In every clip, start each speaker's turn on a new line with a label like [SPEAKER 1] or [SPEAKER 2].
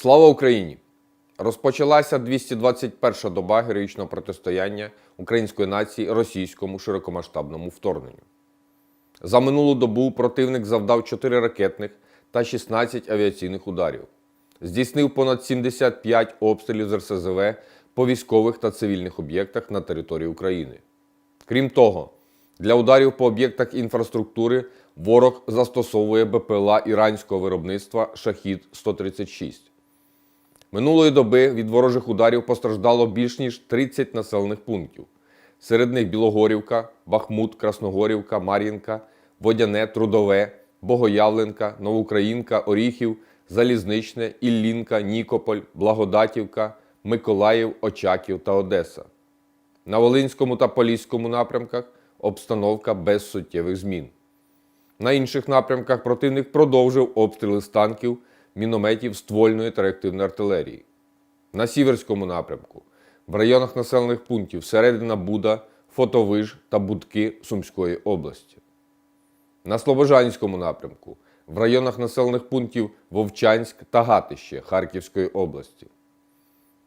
[SPEAKER 1] Слава Україні! Розпочалася 221 доба героїчного протистояння української нації російському широкомасштабному вторгненню. За минулу добу противник завдав 4 ракетних та 16 авіаційних ударів. Здійснив понад 75 обстрілів з РСЗВ по військових та цивільних об'єктах на території України. Крім того, для ударів по об'єктах інфраструктури ворог застосовує БПЛА іранського виробництва Шахід 136. Минулої доби від ворожих ударів постраждало більш ніж 30 населених пунктів. Серед них Білогорівка, Бахмут, Красногорівка, Мар'їнка, Водяне, Трудове, Богоявленка, Новоукраїнка, Оріхів, Залізничне, Іллінка, Нікополь, Благодатівка, Миколаїв, Очаків та Одеса. На Волинському та Поліському напрямках обстановка без суттєвих змін. На інших напрямках противник продовжив обстріли з танків, мінометів, ствольної та реактивної артилерії. На Сіверському напрямку, в районах населених пунктів Середина Буда, Фотовиж та Будки Сумської області. На Слобожанському напрямку, в районах населених пунктів Вовчанськ та Гатище Харківської області.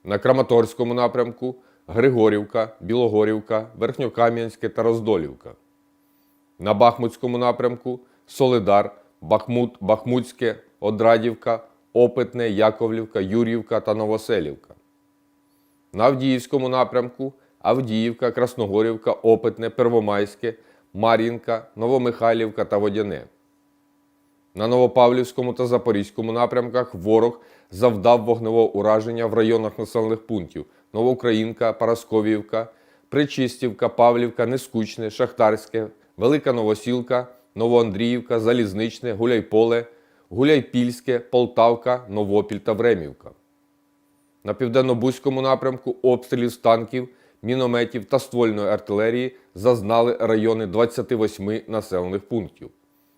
[SPEAKER 1] На Краматорському напрямку Григорівка, Білогорівка, Верхньокам'янське та Роздолівка. На Бахмутському напрямку Солидар, Бахмут, Бахмутське, Одрадівка, Опитне, Яковлівка, Юрівка та Новоселівка. На Авдіївському напрямку Авдіївка, Красногорівка, Опитне, Первомайське, Мар'їнка, Новомихайлівка та Водяне. На Новопавлівському та Запорізькому напрямках ворог завдав вогневого ураження в районах населених пунктів Новоукраїнка, Парасковівка, Причистівка, Павлівка, Нескучне, Шахтарське, Велика Новосілка, Новоандріївка, Залізничне, Гуляйполе, Гуляйпільське, Полтавка, Новопіль та Времівка. На південно-бузькому напрямку обстрілів з танків, мінометів та ствольної артилерії зазнали райони 28 населених пунктів,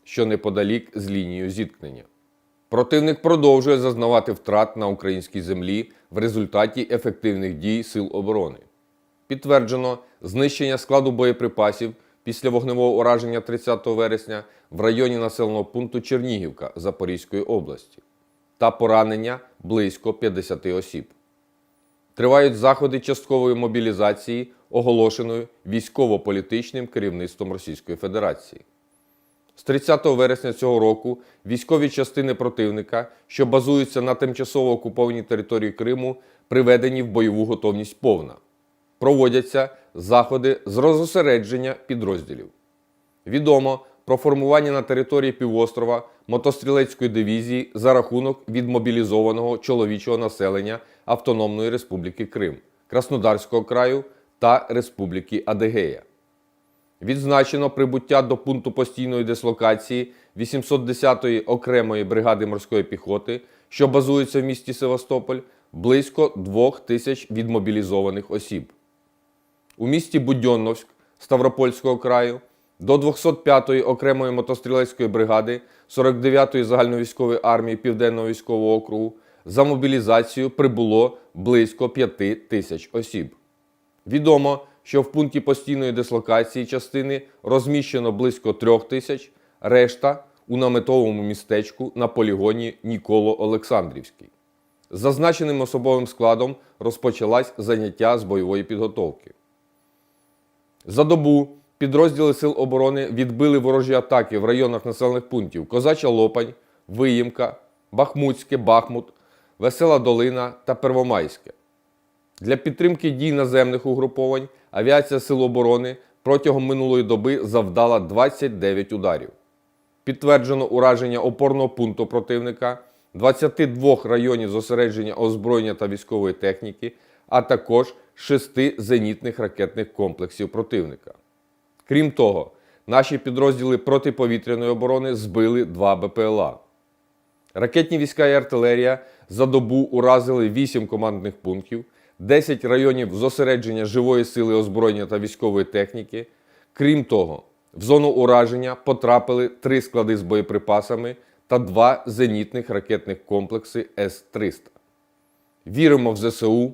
[SPEAKER 1] що неподалік з лінією зіткнення. Противник продовжує зазнавати втрат на українській землі в результаті ефективних дій Сил оборони. Підтверджено знищення складу боєприпасів після вогневого ураження 30 вересня в районі населеного пункту Чернігівка Запорізької області та поранення близько 50 осіб. Тривають заходи часткової мобілізації, оголошеної військово-політичним керівництвом Російської Федерації. З 30 вересня цього року військові частини противника, що базуються на тимчасово окупованій території Криму, приведені в бойову готовність повна. Проводяться заходи з розосередження підрозділів. Відомо про формування на території півострова мотострілецької дивізії за рахунок відмобілізованого чоловічого населення Автономної Республіки Крим, Краснодарського краю та Республіки Адегея. Відзначено прибуття до пункту постійної дислокації 810-ї окремої бригади морської піхоти, що базується в місті Севастополь, близько 2 тисяч відмобілізованих осіб. У місті Будьонновськ Ставропольського краю до 205-ї окремої мотострілецької бригади 49-ї загальновійськової армії Південного військового округу за мобілізацію прибуло близько 5 тисяч осіб. Відомо, що в пункті постійної дислокації частини розміщено близько трьох тисяч, решта у наметовому містечку на полігоні Ніколо Олександрівський. З зазначеним особовим складом розпочалась заняття з бойової підготовки. За добу підрозділи Сил оборони відбили ворожі атаки в районах населених пунктів Козача Лопань, Виїмка, Бахмутське, Бахмут, Весела Долина та Первомайське. Для підтримки дій наземних угруповань авіація Сил оборони протягом минулої доби завдала 29 ударів. Підтверджено ураження опорного пункту противника, 22 районів зосередження озброєння та військової техніки, а також 6 зенітних ракетних комплексів противника. Крім того, наші підрозділи протиповітряної оборони збили 2 БПЛА. Ракетні війська і артилерія за добу уразили 8 командних пунктів, 10 районів зосередження живої сили озброєння та військової техніки. Крім того, в зону ураження потрапили 3 склади з боєприпасами та 2 зенітних ракетних комплекси С-300. Віримо в ЗСУ.